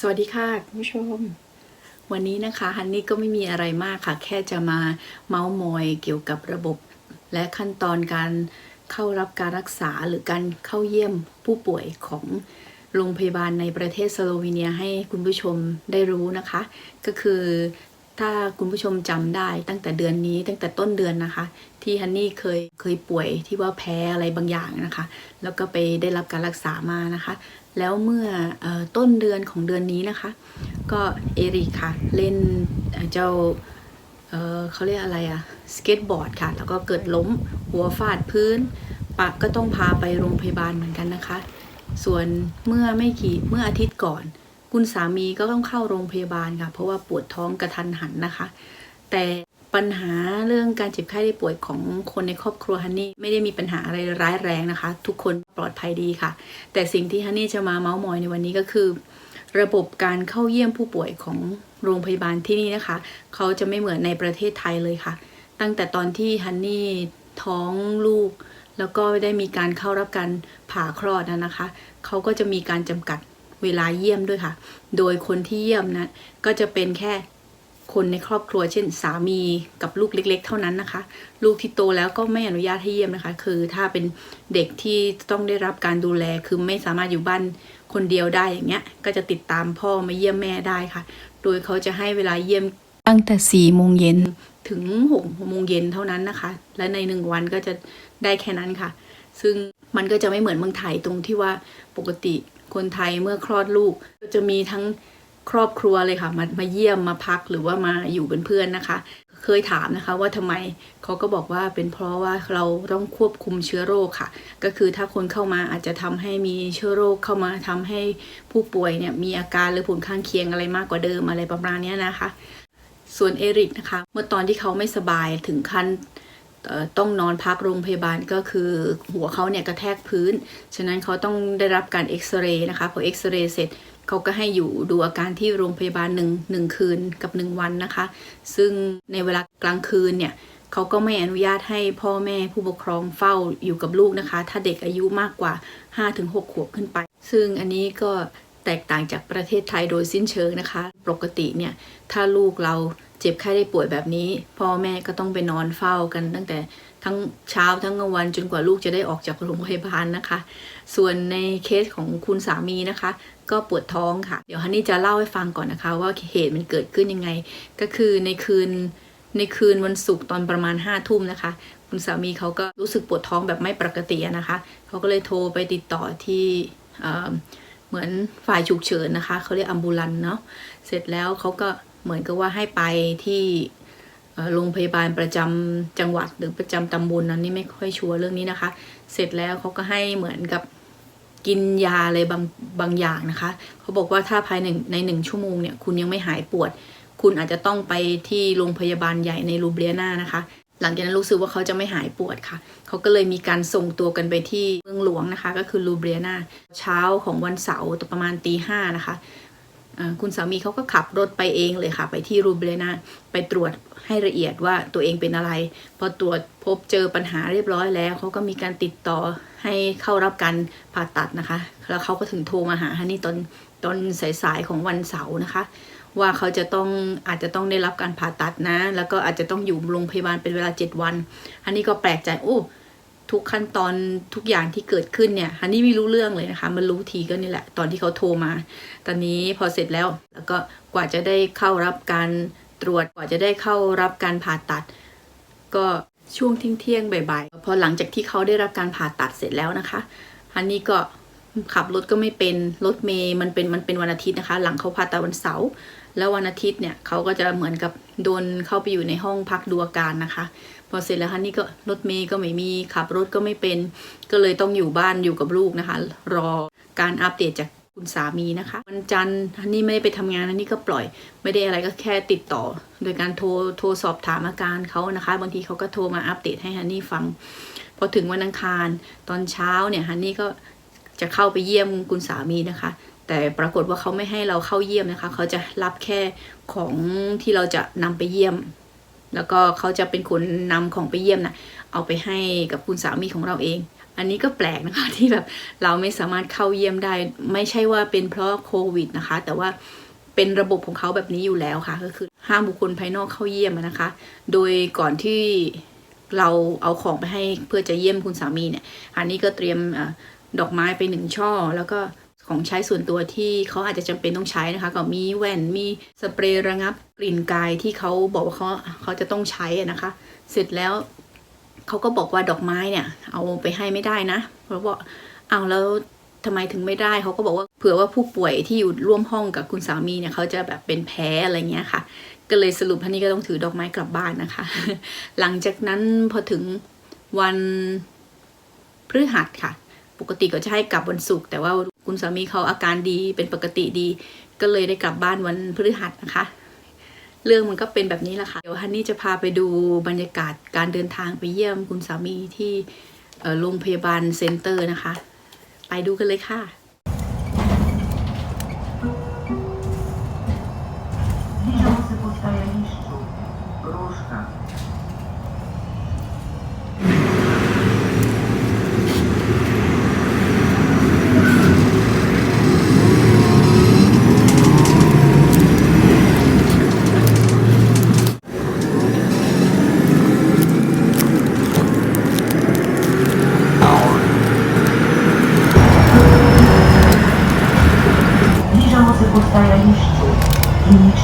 สวัสดีค่ะคุณผู้ชม วันนี้นะคะฮันนี่ก็ไม่มีอะไรมากค่ะ แค่จะมาเมาส์มอยเกี่ยวกับระบบ และขั้นตอนการเข้ารับการรักษาหรือการเข้าเยี่ยมผู้ป่วยของโรงพยาบาลในประเทศสโลวีเนียให้คุณผู้ชมได้รู้นะคะ ก็คือ ถ้าคุณผู้ชมจำได้ตั้งแต่เดือนนี้ตั้งแต่ต้นเดือนนะคะ ที่ฮันนี่เคยเคยป่วยที่ว่าแพ้อะไรบางอย่างนะคะ แล้วก็ไปได้รับการรักษามานะคะ แล้วเมื่ออต้นเดือนของเดือนนี้นะคะ ก็เอริกค่ะ เล่นเจ้าเเขาเรียกอะไรอะสเก็ตบอร์ดค่ะ แล้วก็เกิดล้มหัวฟาดพื้นปะก็ต้องพาไปโรงพยาบาลเหมือนกันนะคะ ส่วนเมื่อไม่กี่เมื่ออาทิตย์ก่อน คุณสามีก็ต้องเข้าโรงพยาบาลค่ะ เพราะว่าปวดท้องกระทันหันนะคะ แต่ปัญหาเรื่องการเจ็บไข้ได้ป่วยของคนในครอบครัวฮันนี่ไม่ได้มีปัญหาอะไรร้ายแรงนะคะ ทุกคนปลอดภัยดีค่ะ แต่สิ่งที่ฮันนี่จะมาเมาส์มอยในวันนี้ก็คือ ระบบการเข้าเยี่ยมผู้ป่วยของโรงพยาบาลที่นี่นะคะ เขาจะไม่เหมือนในประเทศไทยเลยค่ะ ตั้งแต่ตอนที่ฮันนี่ท้องลูก แล้วก็ได้มีการเข้ารับการผ่าคลอดนะนะคะ เขาก็จะมีการจำกัด เวลาเยี่ยมด้วยค่ะ โดยคนที่เยี่ยมนะก็จะเป็นแค่คนในครอบครัวเช่น สามีกับลูกเล็ก ๆ เท่านั้นนะคะ ลูกที่โตแล้วก็ไม่อนุญาตให้เยี่ยมนะคะ คือถ้าเป็นเด็กที่ต้องได้รับการดูแลคือไม่สามารถอยู่บ้านคนเดียวได้อย่างเงี้ย ก็จะติดตามพ่อมาเยี่ยมแม่ได้ค่ะ โดยเขาจะให้เวลาเยี่ยมตั้งแต่สี่โมงเย็นถึงหกโมงเย็นเท่านั้นนะคะ และในหนึ่งวันก็จะได้แค่นั้นค่ะ ซึ่งมันก็จะไม่เหมือนเมืองไทยตรงที่ว่าปกติ คนไทยเมื่อคลอดลูกก็จะมีทั้งครอบครัวเลยค่ะมามาเยี่ยมมาพักหรือว่ามาอยู่เป็นเพื่อนนะคะ เคยถามนะคะว่าทำไมเขาก็บอกว่าเป็นเพราะว่าเราต้องควบคุมเชื้อโรคค่ะ ก็คือถ้าคนเข้ามาอาจจะทำให้มีเชื้อโรคเข้ามาทำให้ผู้ป่วยเนี่ยมีอาการหรือผลข้างเคียงอะไรมากกว่าเดิมอะไรประมาณนี้นะคะ ส่วนเอริกนะคะ เมื่อตอนที่เขาไม่สบายถึงขั้น ต้องนอนพักโรงพยาบาลก็คือหัวเขาเนี่ยกระแทกพื้น ฉะนั้นเขาต้องได้รับการเอ็กซเรย์นะคะ พอเอ็กซเรย์เสร็จเขาก็ให้อยู่ดูอาการที่โรงพยาบาลหนึ่งหนึ่งคืนกับหนึ่งวันนะคะ ซึ่งในเวลากลางคืนเนี่ยเขาก็ไม่อนุญาตให้พ่อแม่ผู้ปกครองเฝ้าอยู่กับลูกนะคะ ถ้าเด็กอายุมากกว่า 5-6 ขวบขึ้นไป ซึ่งอันนี้ก็ แตกต่างจากประเทศไทยโดยสิ้นเชิงนะคะ ปกติเนี่ยถ้าลูกเราเจ็บไข้ได้ป่วยแบบนี้ พ่อแม่ก็ต้องไปนอนเฝ้ากันตั้งแต่ทั้งเช้าทั้งกลางวันจนกว่าลูกจะได้ออกจากโรงพยาบาลนะคะ ส่วนในเคสของคุณสามีนะคะ ก็ปวดท้องค่ะ เดี๋ยวฮันนี่จะเล่าให้ฟังก่อนนะคะ ว่าเหตุมันเกิดขึ้นยังไง ก็คือในคืนในคืนวันศุกร์ตอนประมาณห้าทุ่มนะคะ คุณสามีเขาก็รู้สึกปวดท้องแบบไม่ปกตินะคะเขาก็เลยโทรไปติดต่อที่ เหมือนฝ่ายฉุกเฉินนะคะเขาเรียกอัมบูลันเนาะเสร็จแล้วเขาก็เหมือนกับว่าให้ไปที่โรงพยาบาลประจำจังหวัดหรือประจำตำบลนั้นนี่ไม่ค่อยชัวร์เรื่องนี้นะคะ เสร็จแล้วเขาก็ให้เหมือนกับกินยาอะไรบางบางอย่างนะคะเขาบอกว่าถ้าภายในในหนึ่งชั่วโมงเนี่ยคุณยังไม่หายปวด คุณอาจจะต้องไปที่โรงพยาบาลใหญ่ในรูเบียนานะคะ หลังจากนั้นรู้สึกว่าเขาจะไม่หายปวดค่ะ เขาก็เลยมีการส่งตัวกันไปที่เมืองหลวงนะคะ ก็คือรูเบียนาเช้าของวันเสาร์ประมาณตีห้านะคะคุณสามีเขาก็ขับรถไปเองเลยค่ะ ไปที่รูเบียนาไปตรวจให้ละเอียดว่าตัวเองเป็นอะไร พอตรวจพบเจอปัญหาเรียบร้อยแล้ว เขาก็มีการติดต่อให้เข้ารับการผ่าตัดนะคะ แล้วเขาก็ถึงโทรมาหาฮันนี่ตอนตอนสายๆของวันเสาร์นะคะ ว่าเขาจะต้องอาจจะต้องได้รับการผ่าตัดนะ แล้วก็อาจจะต้องอยู่โรงพยาบาลเป็นเวลา 7 วัน อันนี้ก็แปลกใจโอ้ทุกขั้นตอนทุกอย่างที่เกิดขึ้นเนี่ยฮันนี่ไม่รู้เรื่องเลยนะคะ มันรู้ทีก็นี่แหละ ตอนที่เขาโทรมา ตอนนี้พอเสร็จแล้ว แล้วก็กว่าจะได้เข้ารับการตรวจ กว่าจะได้เข้ารับการผ่าตัด ก็ช่วงเที่ยงๆบ่ายๆ พอหลังจากที่เขาได้รับการผ่าตัดเสร็จแล้วนะคะฮันนี่ก็ขับรถก็ไม่เป็น รถเมย์มันเป็นมันเป็นวันอาทิตย์นะคะ หลังเขาผ่าตัดวันเสาร์ แล้ววันอาทิตย์เนี่ยเขาก็จะเหมือนกับโดนเข้าไปอยู่ในห้องพักดูอาการนะคะ พอเสร็จแล้วฮันนี่ก็รถเมย์ก็ไม่มีขับรถก็ไม่เป็น ก็เลยต้องอยู่บ้านอยู่กับลูกนะคะ รอการอัปเดตจากคุณสามีนะคะวันจันทร์ฮันนี่ไม่ได้ไปทำงานฮันนี่ก็ปล่อย ไม่ได้อะไรก็แค่ติดต่อ โดยการโทรโทรสอบถามอาการเขานะคะ บางทีเขาก็โทรมาอัปเดตให้ฮันนี่ฟัง พอถึงวันอังคารตอนเช้าเนี่ยฮันนี่ก็ จะเข้าไปเยี่ยมคุณสามีนะคะ แต่ปรากฏว่าเขาไม่ให้เราเข้าเยี่ยมนะคะ เขาจะรับแค่ของที่เราจะนำไปเยี่ยม แล้วก็เขาจะเป็นคนนำของไปเยี่ยมนะเอาไปให้กับคุณสามีของเราเอง อันนี้ก็แปลกนะคะที่แบบเราไม่สามารถเข้าเยี่ยมได้ ไม่ใช่ว่าเป็นเพราะโควิดนะคะ แต่ว่าเป็นระบบของเขาแบบนี้อยู่แล้วค่ะ ก็คือห้ามบุคคลภายนอกเข้าเยี่ยมนะคะ โดยก่อนที่เราเอาของไปให้เพื่อจะเยี่ยมคุณสามีเนี่ย อันนี้ก็เตรียมอ ดอกไม้ไปหนึ่งช่อ แล้วก็ของใช้ส่วนตัวที่เขาอาจจะจำเป็นต้องใช้นะคะ ก็มีแว่นมีสเปรย์ระงับกลิ่นกายที่เขาบอกว่าเขาเขาจะต้องใช้นะคะ เสร็จแล้วเขาก็บอกว่าดอกไม้เนี่ยเอาไปให้ไม่ได้นะเพราะว่าเอาแล้วทำไมถึงไม่ได้เขาก็บอกว่าเผื่อว่าผู้ป่วยที่อยู่ร่วมห้องกับคุณสามีเนี่ยเขาจะแบบเป็นแพ้อะไรเงี้ยค่ะ ก็เลยสรุปท่านนี้ก็ต้องถือดอกไม้กลับบ้านนะคะ หลังจากนั้นพอถึงวันพฤหัสค่ะ ปกติก็จะให้กลับวันศุกร์แต่ว่าคุณสามีเขาอาการดีเป็นปกติดี ก็เลยได้กลับบ้านวันพฤหัสนะคะ เรื่องมันก็เป็นแบบนี้แหละค่ะ เดี๋ยวฮันนี่จะพาไปดูบรรยากาศการเดินทางไปเยี่ยมคุณสามีที่โรงพยาบาลเซ็นเตอร์นะคะ ไปดูกันเลยค่ะ ustajaliście i nic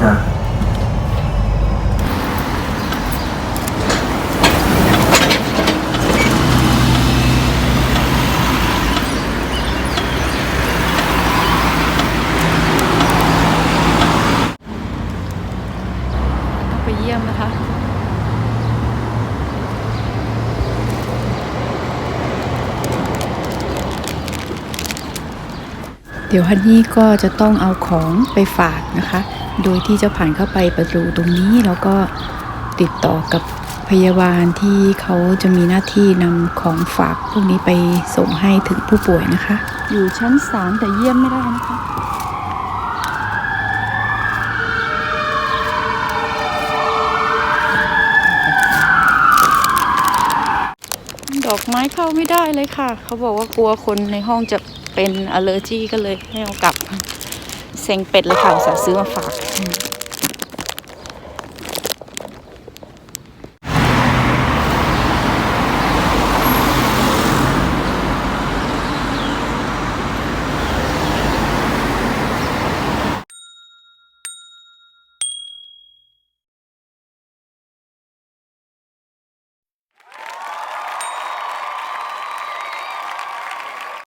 nie. เดี๋ยวฮันนี่ก็จะต้องเอาของไปฝากนะคะ โดยที่จะผ่านเข้าไปประตูตรงนี้แล้วก็ติดต่อกับพยาบาลที่เขาจะมีหน้าที่นำของฝากพวกนี้ไปส่งให้ถึงผู้ป่วยนะคะ อยู่ชั้นสามแต่เยี่ยมไม่ได้นะคะดอกไม้เข้าไม่ได้เลยค่ะ เขาบอกว่ากลัวคนในห้องจะ เป็นอ l เลอร์จีก็เลยไม่เอากลับ เซ็งเป็ดเลยค่ะสาซื้อมาฝาก